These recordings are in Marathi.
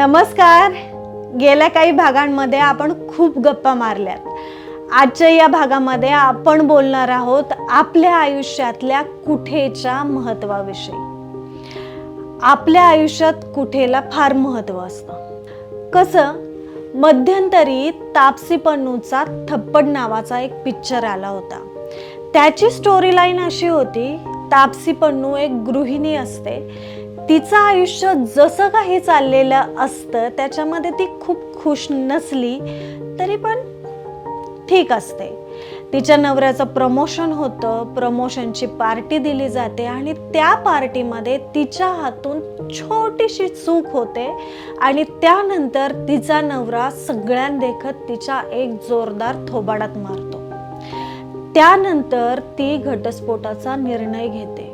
नमस्कार. गेल्या काही भागांमध्ये आपण खूप गप्पा मारल्यात. आजच्या या भागामध्ये आपण बोलणार आहोत आपल्या आयुष्यातल्या कुठेच्या महत्वाविषयी. आपल्या आयुष्यात कुठेला फार महत्त्व असतं? कसं? मध्यंतरी तापसी पन्नूचा थप्पड नावाचा एक पिक्चर आला होता. त्याची स्टोरी लाईन अशी होती तापसी पन्नू एक गृहिणी असते तिचं आयुष्य जसं काही चाललेलं असतं त्याच्यामध्ये ती खूप खुश नसली तरी पण ठीक असते. तिच्या नवऱ्याचं प्रमोशन होतं प्रमोशनची पार्टी दिली जाते आणि त्या पार्टीमध्ये तिच्या हातून छोटीशी चूक होते आणि त्यानंतर तिचा नवरा सगळ्यांदेखत तिच्या एक जोरदार थोबाडात मारतो. त्यानंतर ती घटस्फोटाचा निर्णय घेते.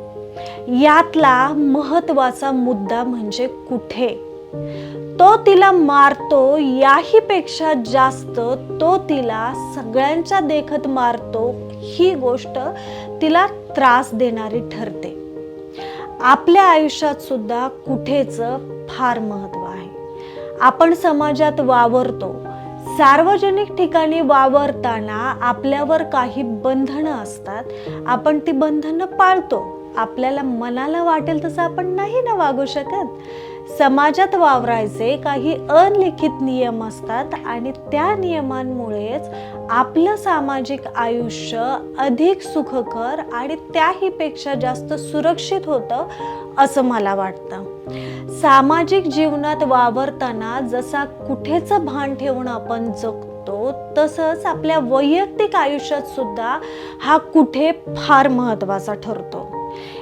यातला महत्त्वाचा मुद्दा म्हणजे कुठे? तो तिला मारतो याही पेक्षा जास्त तो तिला सगळ्यांच्या देखत मारतो ही गोष्ट तिला त्रास देणारी ठरते. आपल्या आयुष्यात सुद्धा कुठेच फार महत्त्व आहे. आपण समाजात वावरतो. सार्वजनिक ठिकाणी वावरताना आपल्यावर काही बंधनं असतात. आपण ती बंधनं पाळतो. आपल्याला मनाला वाटेल तसं आपण नाही ना वागू शकत. समाजात वावरायचे काही अलिखित नियम असतात आणि त्या नियमांमुळेच आपलं सामाजिक आयुष्य अधिक सुखकर आणि त्याहीपेक्षा जास्त सुरक्षित होतं असं मला वाटतं. सामाजिक जीवनात वावरताना जसा कुठेचं भान ठेवून आपण जगतो तसंच आपल्या वैयक्तिक आयुष्यात सुद्धा हा कुठे फार महत्त्वाचा ठरतो.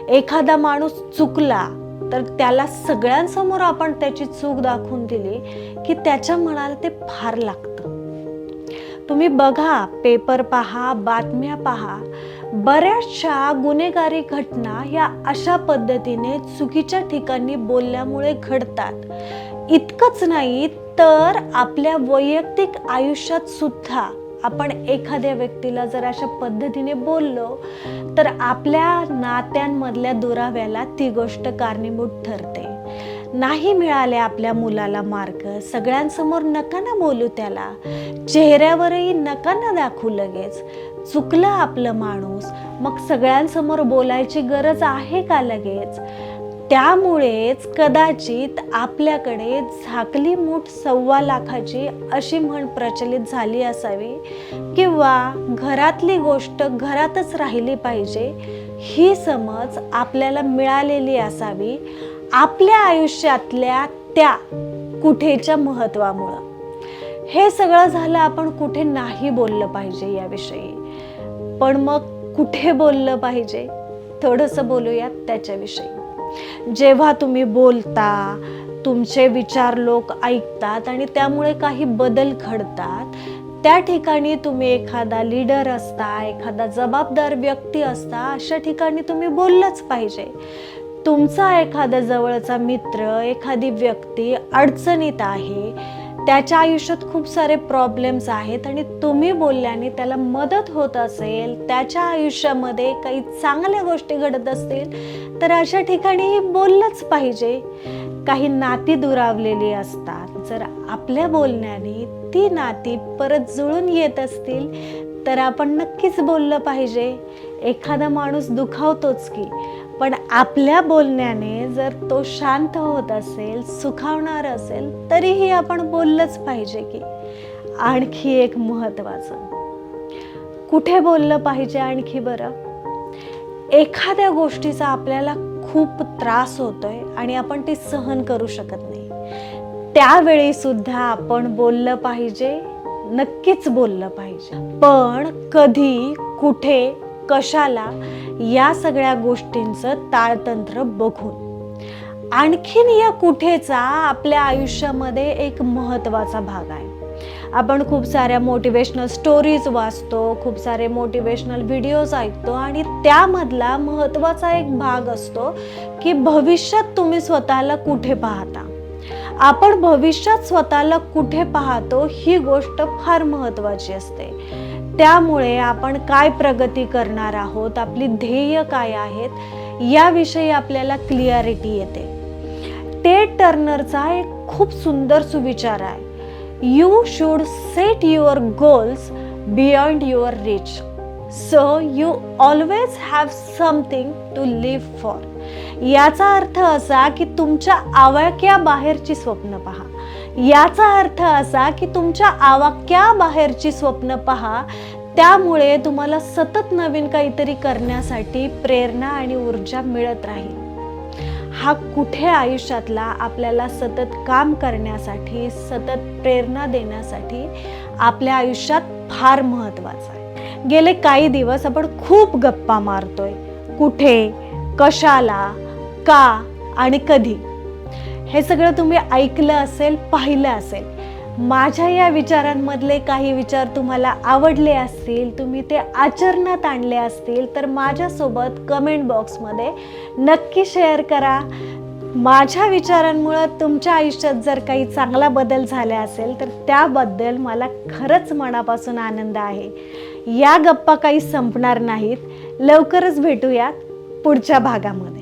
एखादा माणूस चुकला तर त्याला सगळ्यांसमोर आपण त्याची चूक दाखवून दिली की त्याच्या मनाला ते फार लागतं. तुम्ही बघा पेपर पहा बातम्या पहा. बऱ्याचशा गुन्हेगारी घटना ह्या अशा पद्धतीने चुकीच्या ठिकाणी बोलल्यामुळे घडतात. इतकंच नाही तर आपल्या वैयक्तिक आयुष्यात सुद्धा आपण एखाद्या व्यक्तीला जर अशा पद्धतीने बोललो तर आपल्या नात्यांमधल्या दुराव्याला ती गोष्ट कारणीभूत ठरते. नाही मिळाले आपल्या मुलाला मार्क सगळ्यांसमोर नका ना बोलू त्याला. चेहऱ्यावरही नका ना दाखवू लगेच. चुकलं आपलं माणूस मग सगळ्यांसमोर बोलायची गरज आहे का लगेच? त्यामुळेच कदाचित आपल्याकडे झाकली मूठ सव्वा लाखाची अशी म्हण प्रचलित झाली असावी किंवा घरातली गोष्ट घरातच राहिली पाहिजे ही समज आपल्याला मिळालेली असावी. आपल्या आयुष्यातल्या त्या कुठेच्या महत्वामुळं? हे सगळं झालं आपण कुठे नाही बोललं पाहिजे याविषयी. पण मग कुठे बोललं पाहिजे? थोडंसं बोलूयात त्याच्याविषयी. जेव्हा तुम्ही बोलता तुमचे विचार लोक ऐकतात आणि त्यामुळे काही बदल घडतात त्या ठिकाणी तुम्ही एखादा लीडर असता एखादा जबाबदार व्यक्ती असता अशा ठिकाणी तुम्ही बोललंच पाहिजे. तुमचा एखादा जवळचा मित्र एखादी व्यक्ती अडचणीत आहे त्याच्या आयुष्यात खूप सारे प्रॉब्लेम्स आहेत आणि तुम्ही बोलल्याने त्याला मदत होत असेल त्याच्या आयुष्यामध्ये काही चांगल्या गोष्टी घडत असतील तर अशा ठिकाणी बोललंच पाहिजे. काही नाती दुरावलेली असतात. जर आपल्या बोलण्याने ती नाती परत जुळून येत असतील तर आपण नक्कीच बोललं पाहिजे. एखादा माणूस दुखावतोच की. आपल्या बोलण्याने जर तो शांत होत असेल सुखावणार असेल तरीही आपण बोललंच पाहिजे की आणखी एक महत्वाचं कुठे बोललं पाहिजे आणखी बरं? एखाद्या गोष्टीचा आपल्याला खूप त्रास होतोय आणि आपण ती सहन करू शकत नाही. त्यावेळी सुद्धा आपण बोललं पाहिजे नक्कीच बोललं पाहिजे. पण कधी कुठे कशाला या सगळ्या गोष्टींचं ताळतंत्र बघून. आणखीन या कुठेचा आपल्या आयुष्यामध्ये एक महत्त्वाचा भाग आहे. आपण खूप साऱ्या मोटिवेशनल स्टोरीज वाचतो खूप सारे मोटिवेशनल व्हिडिओज ऐकतो आणि त्यामधला महत्त्वाचा एक भाग असतो की भविष्यात तुम्ही स्वतःला कुठे पाहता. आपण भविष्यात स्वतःला कुठे पाहतो ही गोष्ट फार महत्त्वाची असते. त्यामुळे आपण काय प्रगती करणार आहोत आपली ध्येय काय आहेत याविषयी आपल्याला क्लिअरिटी येते. टेड टर्नरचा एक खूप सुंदर सुविचार आहे. You should set your goals beyond your reach so you always have something to live for याचा अर्थ असा की तुमच्या आवाक्या बाहेरची स्वप्न पहा. याचा अर्थ असा की तुमच्या आवाक्या बाहेरची स्वप्न पहा. त्यामुळे तुम्हाला सतत नवीन काहीतरी करण्यासाठी प्रेरणा आणि ऊर्जा मिळत राहील. हा कुठे आयुष्यातला आपल्याला सतत काम करण्यासाठी सतत प्रेरणा देण्यासाठी आपल्या आयुष्यात फार महत्त्वाचा आहे. गेले काही दिवस आपण खूप गप्पा मारतोय. कुठे कशाला का आणि कधी? हे सगळं तुम्ही ऐकलं असेल पाहिलं असेल. माझ्या या विचारांमधले काही विचार तुम्हाला आवडले असतील तुम्ही ते आचरणात आणले असतील तर माझ्यासोबत कमेंट बॉक्समध्ये नक्की शेअर करा. माझ्या विचारांमुळं तुमच्या आयुष्यात जर काही चांगला बदल झाला असेल तर त्याबद्दल मला खरंच मनापासून आनंद आहे. या गप्पा काही संपणार नाहीत. लवकरच भेटूयात पुढच्या भागामध्ये.